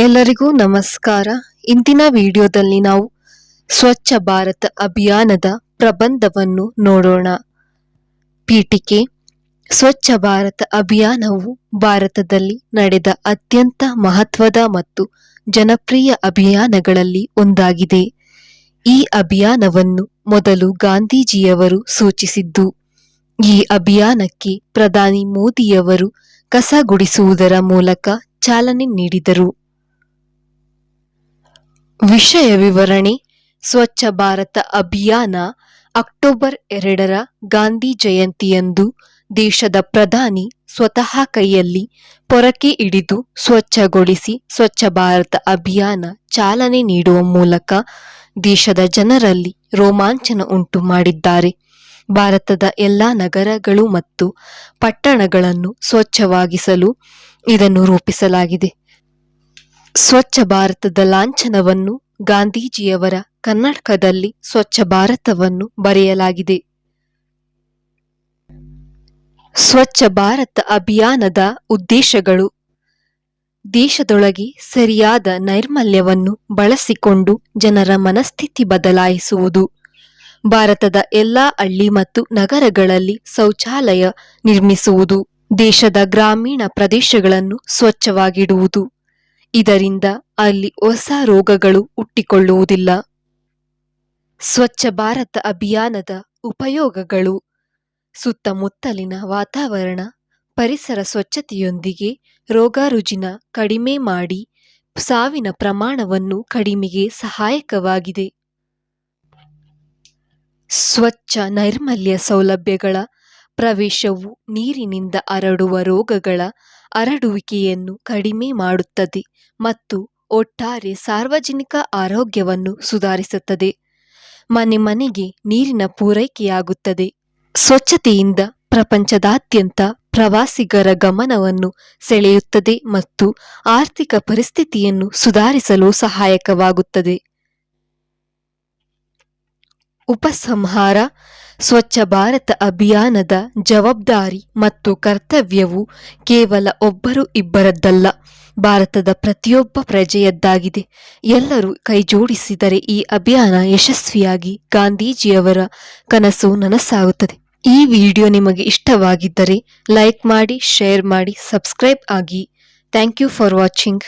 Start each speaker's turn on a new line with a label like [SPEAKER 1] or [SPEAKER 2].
[SPEAKER 1] ಎಲ್ಲರಿಗೂ ನಮಸ್ಕಾರ. ಇಂದಿನ ವಿಡಿಯೋದಲ್ಲಿ ನಾವು ಸ್ವಚ್ಛ ಭಾರತ ಅಭಿಯಾನದ ಪ್ರಬಂಧವನ್ನು ನೋಡೋಣ. ಪೀಠಿಕೆ, ಸ್ವಚ್ಛ ಭಾರತ ಅಭಿಯಾನವು ಭಾರತದಲ್ಲಿ ನಡೆದ ಅತ್ಯಂತ ಮಹತ್ವದ ಮತ್ತು ಜನಪ್ರಿಯ ಅಭಿಯಾನಗಳಲ್ಲಿ ಒಂದಾಗಿದೆ. ಈ ಅಭಿಯಾನವನ್ನು ಮೊದಲು ಗಾಂಧೀಜಿಯವರು ಸೂಚಿಸಿದ್ದು, ಈ ಅಭಿಯಾನಕ್ಕೆ ಪ್ರಧಾನಿ ಮೋದಿಯವರು ಕಸ ಗುಡಿಸುವುದರ ಮೂಲಕ ಚಾಲನೆ ನೀಡಿದರು. ವಿಷಯ ವಿವರಣೆ, ಸ್ವಚ್ಛ ಭಾರತ ಅಭಿಯಾನ, ಅಕ್ಟೋಬರ್ ಎರಡರ ಗಾಂಧಿ ಜಯಂತಿಯಂದು ದೇಶದ ಪ್ರಧಾನಿ ಸ್ವತಃ ಕೈಯಲ್ಲಿ ಪೊರಕೆ ಹಿಡಿದು ಸ್ವಚ್ಛಗೊಳಿಸಿ ಸ್ವಚ್ಛ ಭಾರತ ಅಭಿಯಾನ ಚಾಲನೆ ನೀಡುವ ಮೂಲಕ ದೇಶದ ಜನರಲ್ಲಿ ರೋಮಾಂಚನ ಉಂಟು ಮಾಡಿದ್ದಾರೆ. ಭಾರತದ ಎಲ್ಲ ನಗರಗಳು ಮತ್ತು ಪಟ್ಟಣಗಳನ್ನು ಸ್ವಚ್ಛವಾಗಿಸಲು ಇದನ್ನು ರೂಪಿಸಲಾಗಿದೆ. ಸ್ವಚ್ಛ ಭಾರತದ ಲಾಂಛನವನ್ನು ಗಾಂಧೀಜಿಯವರ ಕರ್ನಾಟಕದಲ್ಲಿ ಸ್ವಚ್ಛ ಭಾರತವನ್ನು ಬರೆಯಲಾಗಿದೆ. ಸ್ವಚ್ಛ ಭಾರತ ಅಭಿಯಾನದ ಉದ್ದೇಶಗಳು. ದೇಶದೊಳಗೆ ಸರಿಯಾದ ನೈರ್ಮಲ್ಯವನ್ನು ಬಳಸಿಕೊಂಡು ಜನರ ಮನಸ್ಥಿತಿ ಬದಲಾಯಿಸುವುದು. ಭಾರತದ ಎಲ್ಲಾ ಹಳ್ಳಿ ಮತ್ತು ನಗರಗಳಲ್ಲಿ ಶೌಚಾಲಯ ನಿರ್ಮಿಸುವುದು. ದೇಶದ ಗ್ರಾಮೀಣ ಪ್ರದೇಶಗಳನ್ನು ಸ್ವಚ್ಛವಾಗಿಡುವುದು. ಇದರಿಂದ ಅಲ್ಲಿ ಹೊಸ ರೋಗಗಳು ಹುಟ್ಟಿಕೊಳ್ಳುವುದಿಲ್ಲ. ಸ್ವಚ್ಛ ಭಾರತ ಅಭಿಯಾನದ ಉಪಯೋಗಗಳು, ಸುತ್ತಮುತ್ತಲಿನ ವಾತಾವರಣ, ಪರಿಸರ ಸ್ವಚ್ಛತೆಯೊಂದಿಗೆ ರೋಗ ರುಜಿನ ಕಡಿಮೆ ಮಾಡಿ ಸಾವಿನ ಪ್ರಮಾಣವನ್ನು ಕಡಿಮೆಗೆ ಸಹಾಯಕವಾಗಿದೆ. ಸ್ವಚ್ಛ ನೈರ್ಮಲ್ಯ ಸೌಲಭ್ಯಗಳ ಪ್ರವೇಶವು ನೀರಿನಿಂದ ಹರಡುವ ರೋಗಗಳ ಹರಡುವಿಕೆಯನ್ನು ಕಡಿಮೆ ಮಾಡುತ್ತದೆ ಮತ್ತು ಒಟ್ಟಾರೆ ಸಾರ್ವಜನಿಕ ಆರೋಗ್ಯವನ್ನು ಸುಧಾರಿಸುತ್ತದೆ. ಮನೆ ಮನೆಗೆ ನೀರಿನ ಪೂರೈಕೆಯಾಗುತ್ತದೆ. ಸ್ವಚ್ಛತೆಯಿಂದ ಪ್ರಪಂಚದಾದ್ಯಂತ ಪ್ರವಾಸಿಗರ ಗಮನವನ್ನು ಸೆಳೆಯುತ್ತದೆ ಮತ್ತು ಆರ್ಥಿಕ ಪರಿಸ್ಥಿತಿಯನ್ನು ಸುಧಾರಿಸಲು ಸಹಾಯಕವಾಗುತ್ತದೆ. ಉಪಸಂಹಾರ, ಸ್ವಚ್ಛ ಭಾರತ ಅಭಿಯಾನದ ಜವಾಬ್ದಾರಿ ಮತ್ತು ಕರ್ತವ್ಯವು ಕೇವಲ ಒಬ್ಬರು ಇಬ್ಬರದ್ದಲ್ಲ, ಭಾರತದ ಪ್ರತಿಯೊಬ್ಬ ಪ್ರಜೆಯದ್ದಾಗಿದೆ. ಎಲ್ಲರೂ ಕೈಜೋಡಿಸಿದರೆ ಈ ಅಭಿಯಾನ ಯಶಸ್ವಿಯಾಗಿ ಗಾಂಧೀಜಿಯವರ ಕನಸು ನನಸಾಗುತ್ತದೆ. ಈ ವಿಡಿಯೋ ನಿಮಗೆ ಇಷ್ಟವಾಗಿದ್ದರೆ ಲೈಕ್ ಮಾಡಿ, ಶೇರ್ ಮಾಡಿ, ಸಬ್ಸ್ಕ್ರೈಬ್ ಆಗಿ. Thank you for watching.